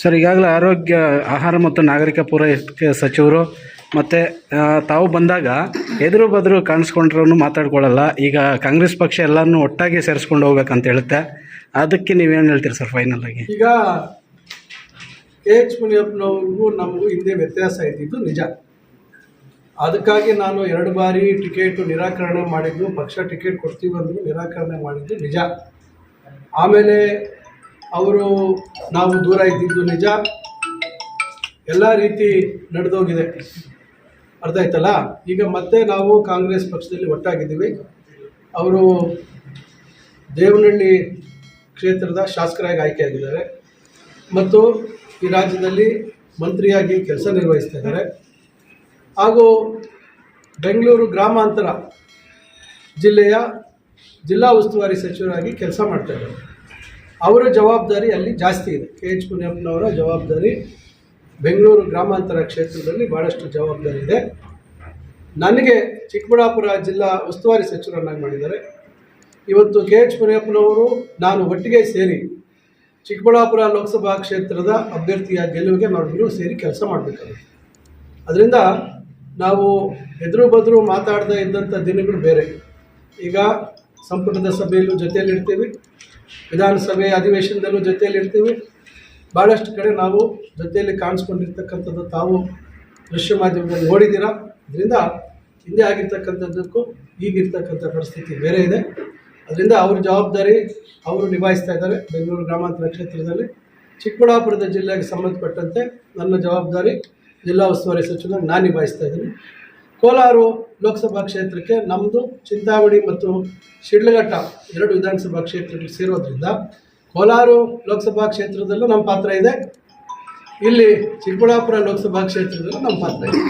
Sir, ಈಗಾಗಲೇ ಆರೋಗ್ಯ, ಆಹಾರ ಮತ್ತು ನಾಗರಿಕ ಪೂರೈಕೆ ಸಚಿವರು ಮತ್ತು ತಾವು ಬಂದಾಗ ಎದುರು ಬದರು ಕಾಣಿಸ್ಕೊಂಡ್ರೂ ಮಾತಾಡ್ಕೊಳ್ಳಲ್ಲ. ಈಗ ಕಾಂಗ್ರೆಸ್ ಪಕ್ಷ ಎಲ್ಲನೂ ಒಟ್ಟಾಗಿ ಸೇರಿಸ್ಕೊಂಡು ಹೋಗ್ಬೇಕಂತ ಹೇಳುತ್ತೆ. ಅದಕ್ಕೆ ನೀವೇನು ಹೇಳ್ತೀರಿ ಸರ್ ಫೈನಲ್ ಈಗ ಕೆ ಎಚ್ ಮುನಿಯಪ್ಪನವ್ರಿಗೂ ನಮಗೂ ಹಿಂದೆ ವ್ಯತ್ಯಾಸ ಇದ್ದಿದ್ದು ನಿಜ. ಅದಕ್ಕಾಗಿ ನಾನು ಎರಡು ಬಾರಿ ಟಿಕೆಟ್ ನಿರಾಕರಣೆ ಮಾಡಿದ್ದು, ಪಕ್ಷ ಟಿಕೆಟ್ ಕೊಡ್ತೀವಿ ಅಂದರೂ ನಿರಾಕರಣೆ ಮಾಡಿದ್ದು ನಿಜ. ಆಮೇಲೆ ಅವರು ನಾವು ದೂರ ಇದ್ದಿದ್ದು ನಿಜ. ಎಲ್ಲ ರೀತಿ ನಡೆದೋಗಿದೆ. ಅರ್ಥ ಆಯ್ತಲ್ಲ? ಈಗ ಮತ್ತೆ ನಾವು ಕಾಂಗ್ರೆಸ್ ಪಕ್ಷದಲ್ಲಿ ಒಟ್ಟಾಗಿದ್ದೀವಿ. ಅವರು ದೇವನಹಳ್ಳಿ ಕ್ಷೇತ್ರದ ಶಾಸಕರಾಗಿ ಆಯ್ಕೆಯಾಗಿದ್ದಾರೆ. ಮತ್ತು ಈ ರಾಜ್ಯದಲ್ಲಿ ಮಂತ್ರಿಯಾಗಿ ಕೆಲಸ ನಿರ್ವಹಿಸ್ತಾ ಇದ್ದಾರೆ. ಹಾಗೂ ಬೆಂಗಳೂರು ಗ್ರಾಮಾಂತರ ಜಿಲ್ಲೆಯ ಜಿಲ್ಲಾ ಉಸ್ತುವಾರಿ ಸಚಿವರಾಗಿ ಕೆಲಸ ಮಾಡ್ತಾ ಇದ್ದಾರೆ. ಅವರ ಜವಾಬ್ದಾರಿ ಅಲ್ಲಿ ಜಾಸ್ತಿ ಇದೆ. ಕೆ ಎಚ್ ಪುನಿಯಪ್ಪನವರ ಜವಾಬ್ದಾರಿ ಬೆಂಗಳೂರು ಗ್ರಾಮಾಂತರ ಕ್ಷೇತ್ರದಲ್ಲಿ ಭಾಳಷ್ಟು ಜವಾಬ್ದಾರಿ ಇದೆ. ನನಗೆ ಚಿಕ್ಕಬಳ್ಳಾಪುರ ಜಿಲ್ಲಾ ಉಸ್ತುವಾರಿ ಸಚಿವರನ್ನಾಗಿ ಮಾಡಿದ್ದಾರೆ. ಇವತ್ತು ಕೆ ಎಚ್ ಮುನಿಯಪ್ಪನವರು ನಾನು ಒಟ್ಟಿಗೆ ಸೇರಿ ಚಿಕ್ಕಬಳ್ಳಾಪುರ ಲೋಕಸಭಾ ಕ್ಷೇತ್ರದ ಅಭ್ಯರ್ಥಿಯ ಗೆಲುವಿಗೆ ನಾವಿಬ್ಬರು ಸೇರಿ ಕೆಲಸ ಮಾಡಬೇಕಾಗುತ್ತೆ. ಅದರಿಂದ ನಾವು ಎದುರು ಬದುರು ಮಾತಾಡದೇ ಇದ್ದಂಥ ದಿನಗಳು ಬೇರೆ. ಈಗ ಸಂಪುಟದ ಸಭೆಯಲ್ಲೂ ಜೊತೆಯಲ್ಲಿರ್ತೀವಿ. ವಿಧಾನಸಭೆ ಅಧಿವೇಶನದಲ್ಲೂ ಜೊತೆಯಲ್ಲಿರ್ತೀವಿ. ಭಾಳಷ್ಟು ಕಡೆ ನಾವು ಜೊತೆಯಲ್ಲಿ ಕಾಣಿಸ್ಕೊಂಡಿರ್ತಕ್ಕಂಥದ್ದು ತಾವು ದೃಶ್ಯ ಮಾಧ್ಯಮದಲ್ಲಿ ನೋಡಿದ್ದೀರಾ. ಅದರಿಂದ ಹಿಂದೆ ಆಗಿರ್ತಕ್ಕಂಥದ್ದಕ್ಕೂ ಈಗಿರ್ತಕ್ಕಂಥ ಪರಿಸ್ಥಿತಿ ಬೇರೆ ಇದೆ. ಅದರಿಂದ ಅವ್ರ ಜವಾಬ್ದಾರಿ ಅವರು ನಿಭಾಯಿಸ್ತಾ ಇದ್ದಾರೆ ಬೆಂಗಳೂರು ಗ್ರಾಮಾಂತರ ಕ್ಷೇತ್ರದಲ್ಲಿ. ಚಿಕ್ಕಬಳ್ಳಾಪುರದ ಜಿಲ್ಲೆಗೆ ಸಂಬಂಧಪಟ್ಟಂತೆ ನನ್ನ ಜವಾಬ್ದಾರಿ ಜಿಲ್ಲಾ ಉಸ್ತುವಾರಿ ಸಚಿವನಾಗಿ ನಾನು ನಿಭಾಯಿಸ್ತಾ ಇದ್ದೀನಿ. ಕೋಲಾರ ಲೋಕಸಭಾ ಕ್ಷೇತ್ರಕ್ಕೆ ನಮ್ಮದು ಚಿಂತಾಮಣಿ ಮತ್ತು ಶಿಡ್ಲಘಟ್ಟ ಎರಡು ವಿಧಾನಸಭಾ ಕ್ಷೇತ್ರಗಳು ಸೇರೋದ್ರಿಂದ ಕೋಲಾರ ಲೋಕಸಭಾ ಕ್ಷೇತ್ರದಲ್ಲೂ ನಮ್ಮ ಪಾತ್ರ ಇದೆ. ಇಲ್ಲಿ ಚಿಕ್ಕಬಳ್ಳಾಪುರ ಲೋಕಸಭಾ ಕ್ಷೇತ್ರದಲ್ಲೂ ನಮ್ಮ ಪಾತ್ರ ಇದೆ.